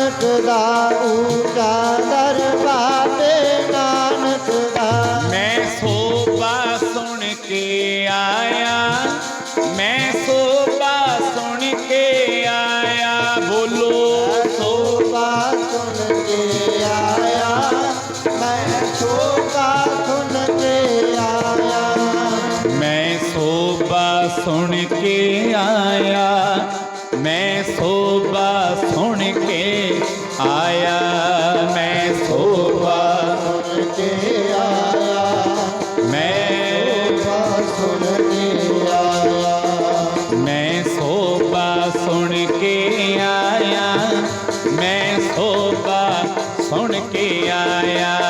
नानक का ऊँचा दरबार नानक दा मैं सोबा सुन के आया मैं सोबा सुन के आया बोलो। सोबा सुन के आया मैं सोबा सुन के आया। मैं सोबा सुन के आया मैं सोबा ਸੁਣ ਕੇ ਆਇਆ।